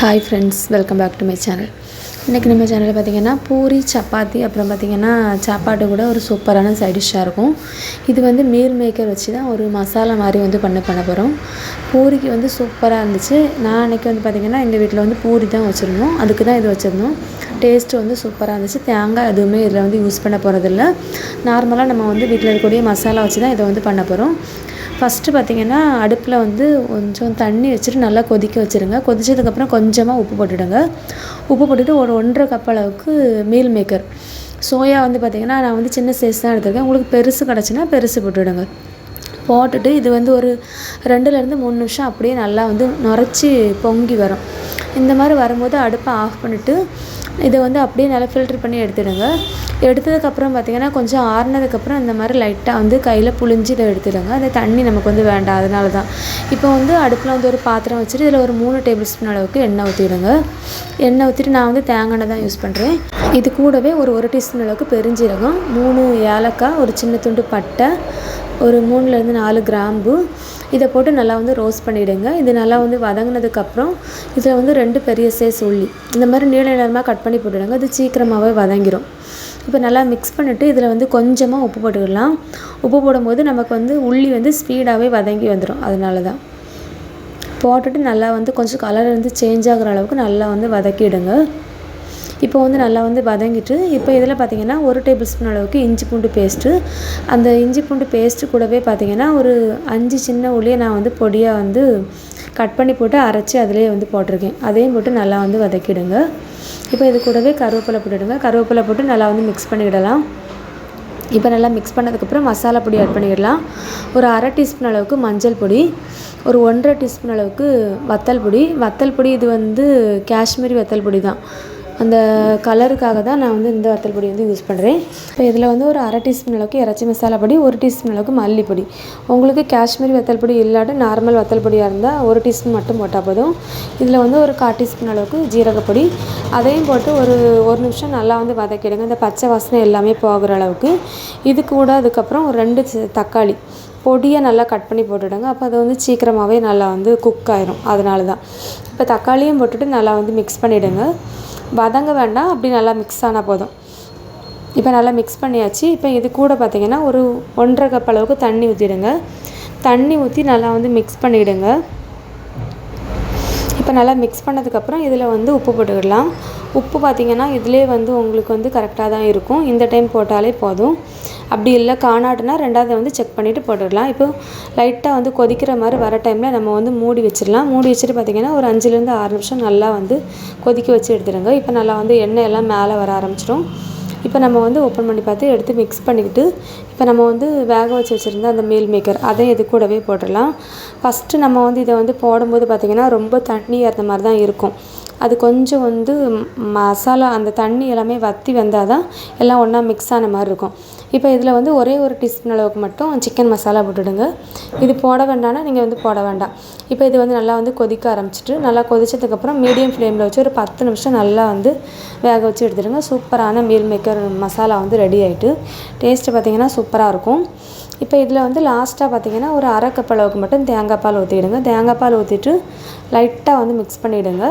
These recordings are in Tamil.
Hi friends welcome back to my channel இன்றைக்கி நம்ம சேனலில் பார்த்திங்கன்னா பூரி சப்பாத்தி அப்புறம் பார்த்திங்கன்னா சாப்பாடு கூட ஒரு சூப்பரான சைடிஷ்ஷாக இருக்கும். இது வந்து மீல் மேக்கர் வச்சு தான் ஒரு மசாலா மாதிரி வந்து பண்ண பண்ண போகிறோம் பூரிக்கு வந்து சூப்பராக இருந்துச்சு. நான் அன்றைக்கி வந்து பார்த்திங்கன்னா எங்கள் வீட்டில் வந்து பூரி தான் வச்சுருந்தோம். அதுக்கு தான் இது வச்சுருந்தோம். டேஸ்ட்டு வந்து சூப்பராக இருந்துச்சு. தேங்காய் எதுவுமே இதில் வந்து யூஸ் பண்ண போகிறதில்ல நார்மலாக நம்ம வந்து வீட்டில் இருக்கக்கூடிய மசாலா வச்சு தான் இதை வந்து பண்ண போகிறோம் ஃபஸ்ட்டு பார்த்திங்கன்னா அடுப்பில் வந்து கொஞ்சம் தண்ணி வச்சுட்டு நல்லா கொதிக்க வச்சுருங்க. கொதிச்சதுக்கப்புறம் கொஞ்சமாக உப்பு போட்டுடுங்க. உப்பு போட்டுட்டு ஒரு ஒன்றரை கப் அளவுக்கு மீல் மேக்கர் சோயா வந்து பார்த்திங்கன்னா நான் வந்து சின்ன சைஸ் தான் எடுத்திருக்கேன். உங்களுக்கு பெருசு கிடச்சின்னா பெருசு போட்டுவிடுங்க போட்டுட்டு இது வந்து ஒரு ரெண்டுலேருந்து மூணு நிமிஷம் அப்படியே நல்லா வந்து நுரைச்சி பொங்கி வரும். இந்த மாதிரி வரும்போது அடுப்பை ஆஃப் பண்ணிவிட்டு இதை வந்து அப்படியே நல்லா ஃபில்ட்ரு பண்ணி எடுத்துடுங்க. எடுத்ததுக்கப்புறம் பார்த்திங்கன்னா கொஞ்சம் ஆறுனதுக்கப்புறம் இந்த மாதிரி லைட்டாக வந்து கையில் புழிஞ்சு இதை எடுத்துடுங்க. அந்த தண்ணி நமக்கு வந்து வேண்டாம். அதனால தான் இப்போ வந்து அடுப்பில் வந்து ஒரு பாத்திரம் வச்சுட்டு இதில் ஒரு மூணு டேபிள் ஸ்பூன் அளவுக்கு எண்ணெய் ஊற்றிடுங்க எண்ணெய் ஊற்றிட்டு நான் வந்து தேங்காய் எண்ணெய் தான் யூஸ் பண்ணுறேன் இது கூடவே ஒரு ஒரு டீஸ்பூன் அளவுக்கு பெருஞ்சீரகம் மூணு ஏலக்காய் ஒரு சின்ன துண்டு பட்டை ஒரு மூணுலேருந்து நாலு கிராம்பு இதை போட்டு நல்லா வந்து ரோஸ்ட் பண்ணிவிடுங்க இது நல்லா வந்து வதங்கினதுக்கப்புறம் இதில் வந்து ரெண்டு பெரிய சைஸ் உள்ளி. இந்த மாதிரி நீள நீளமாக கட் பண்ணி போட்டுவிடுங்க அது சீக்கிரமாகவே வதங்கிடும் இப்போ நல்லா மிக்ஸ் பண்ணிவிட்டு இதில் வந்து கொஞ்சமாக உப்பு போட்டுக்கலாம். உப்பு போடும்போது நமக்கு வந்து உள்ளி வந்து ஸ்பீடாகவே வதங்கி வந்துடும் அதனால தான். போட்டுட்டு நல்லா வந்து கொஞ்சம் கலர் வந்து சேஞ்ச் ஆகிற அளவுக்கு நல்லா வந்து வதக்கிடுங்க. இப்போ வந்து நல்லா வந்து வதங்கிட்டு இப்போ இதில் பார்த்திங்கன்னா ஒரு டேபிள் ஸ்பூன் அளவுக்கு இஞ்சி பூண்டு பேஸ்ட்டு அந்த இஞ்சி பூண்டு பேஸ்ட்டு கூடவே பார்த்திங்கன்னா ஒரு அஞ்சு சின்ன உள்ளியை நான் வந்து பொடியாக வந்து கட் பண்ணி போட்டு அரைச்சி அதிலே வந்து போட்டிருக்கேன். அதையும் போட்டு நல்லா வந்து வதக்கிடுங்க. இப்போ இது கூடவே கருவேப்பிலை போட்டுடுங்க கருவேப்பிலை போட்டு நல்லா வந்து மிக்ஸ் பண்ணிவிடலாம் இப்போ நல்லா மிக்ஸ் பண்ணதுக்கப்புறம் மசாலா பொடி ஆட் பண்ணிடலாம். ஒரு அரை டீஸ்பூன் அளவுக்கு மஞ்சள் பொடி ஒரு ஒன்றரை டீஸ்பூன் அளவுக்கு வத்தல் பொடி. வத்தல் பொடி இது வந்து காஷ்மீரி வத்தல் பொடி தான். அந்த கலருக்காக தான் நான் வந்து இந்த வத்தல் பொடி வந்து யூஸ் பண்ணுறேன் இப்போ இதில் வந்து ஒரு அரை டீஸ்பூன் அளவுக்கு இறச்சி மசாலா பொடி ஒரு டீஸ்பூன் அளவுக்கு மல்லிப்பொடி உங்களுக்கு காஷ்மீரி வத்தல் பொடி இல்லாட்டி நார்மல் வத்தல் பொடியாக இருந்தால் ஒரு டீஸ்பூன் மட்டும் போட்டால் போதும். இதில் வந்து ஒரு கால் டீஸ்பூன் அளவுக்கு ஜீரகப்பொடி அதையும் போட்டு ஒரு ஒரு நிமிஷம் நல்லா வந்து வதக்கிடுங்க. இந்த பச்சை வாசனை எல்லாமே போகிற அளவுக்கு. இது கூட அதுக்கப்புறம் ஒரு ரெண்டு தக்காளி. பொடியை நல்லா கட் பண்ணி போட்டுவிடுங்க அப்போ அது வந்து சீக்கிரமாகவே நல்லா வந்து குக் ஆயிரும். அதனால தான் இப்போ தக்காளியும் போட்டுட்டு நல்லா வந்து மிக்ஸ் பண்ணிவிடுங்க வதங்க வேண்டாம் அப்படி நல்லா மிக்ஸ் ஆனால் போதும். இப்போ நல்லா மிக்ஸ் பண்ணியாச்சு. இப்போ இது கூட பார்த்திங்கன்னா ஒரு ஒன்றரை கப் அளவுக்கு தண்ணி ஊற்றிடுங்க தண்ணி ஊற்றி நல்லா வந்து மிக்ஸ் பண்ணிவிடுங்க இப்போ நல்லா மிக்ஸ் பண்ணதுக்கப்புறம் இதில் வந்து உப்பு போட்டுக்கிடலாம். உப்பு பார்த்திங்கன்னா இதிலே வந்து உங்களுக்கு வந்து கரெக்டாக தான் இருக்கும். இந்த டைம் போட்டாலே போதும். அப்படி இல்லை காணாட்டுனா ரெண்டாவது வந்து செக் பண்ணிவிட்டு போட்டுடலாம். இப்போ லைட்டாக வந்து கொதிக்கிற மாதிரி வர டைமில் நம்ம வந்து மூடி வச்சிடலாம். மூடி வச்சுட்டு பார்த்திங்கன்னா ஒரு அஞ்சுலேருந்து ஆறு நிமிஷம் நல்லா வந்து கொதிக்க வச்சு எடுத்துடுங்க. இப்போ நல்லா வந்து எண்ணெய் எல்லாம் மேலே வர ஆரம்பிச்சிடும் இப்போ நம்ம வந்து ஓப்பன் பண்ணி பார்த்து எடுத்து மிக்ஸ் பண்ணிக்கிட்டு இப்போ நம்ம வந்து வேக வச்சு வச்சுருந்த அந்த மீல் மேக்கர் அதை இது கூடவே போட்டுடலாம். ஃபஸ்ட்டு நம்ம வந்து இதை வந்து போடும்போது பார்த்திங்கன்னா ரொம்ப தண்ணி அந்த மாதிரி தான் இருக்கும். அது கொஞ்சம் வந்து மசாலா அந்த தண்ணி எல்லாமே வற்றி வந்தால் தான் எல்லாம் ஒன்றா மிக்ஸ் ஆன மாதிரி இருக்கும். இப்போ இதில் வந்து ஒரே ஒரு டீஸ்பூன் அளவுக்கு மட்டும் சிக்கன் மசாலா போட்டுடுங்க. இது போட வேண்டாம்னா நீங்கள் வந்து போட வேண்டாம். இப்போ இது வந்து நல்லா வந்து கொதிக்க ஆரம்பிச்சிட்டு நல்லா கொதிச்சதுக்கப்புறம் மீடியம் ஃப்ளேமில் வச்சு ஒரு பத்து நிமிஷம் நல்லா வந்து வேக வச்சு எடுத்துடுங்க. சூப்பரான மீல் மேக்கர் மசாலா வந்து ரெடி ஆகிட்டு டேஸ்ட்டு பார்த்திங்கன்னா சூப்பராக இருக்கும். இப்போ இதில் வந்து லாஸ்ட்டாக பார்த்திங்கன்னா ஒரு அரை கப் அளவுக்கு மட்டும் தேங்காய் பால் ஊற்றிடுங்க. தேங்காய் பால் ஊற்றிட்டு லைட்டாக வந்து மிக்ஸ் பண்ணிவிடுங்க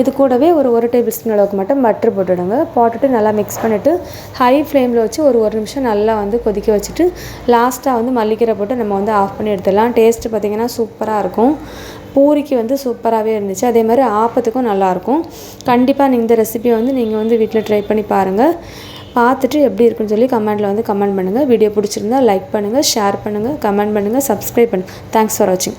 இது கூடவே ஒரு ஒரு டேபிள் ஸ்பூன் அளவுக்கு மட்டும் பட்டர் போட்டுவிடுங்க போட்டுட்டு நல்லா மிக்ஸ் பண்ணிவிட்டு ஹை ஃப்ளேமில் வச்சு ஒரு ஒரு நிமிஷம் நல்லா வந்து கொதிக்க வச்சுட்டு லாஸ்ட்டாக வந்து மல்லிக்கீரை போட்டு நம்ம வந்து ஆஃப் பண்ணி எடுத்துடலாம். டேஸ்ட்டு பார்த்திங்கன்னா சூப்பராக இருக்கும். பூரிக்கு வந்து சூப்பராகவே இருந்துச்சு. அதே மாதிரி ஆப்பத்துக்கும் நல்லாயிருக்கும் கண்டிப்பாக நீங்கள் இந்த ரெசிபியை வந்து நீங்கள் வந்து வீட்டில் ட்ரை பண்ணி பாருங்கள் பார்த்துட்டு எப்படி இருக்குன்னு சொல்லி கமெண்ட்டில் வந்து கமெண்ட் பண்ணுங்கள் வீடியோ பிடிச்சிருந்தா லைக் பண்ணுங்கள் ஷேர் பண்ணுங்கள் கமெண்ட் பண்ணுங்கள் சப்ஸ்கிரைப் பண்ணுங்கள் தேங்க்ஸ் ஃபார் வாட்சிங்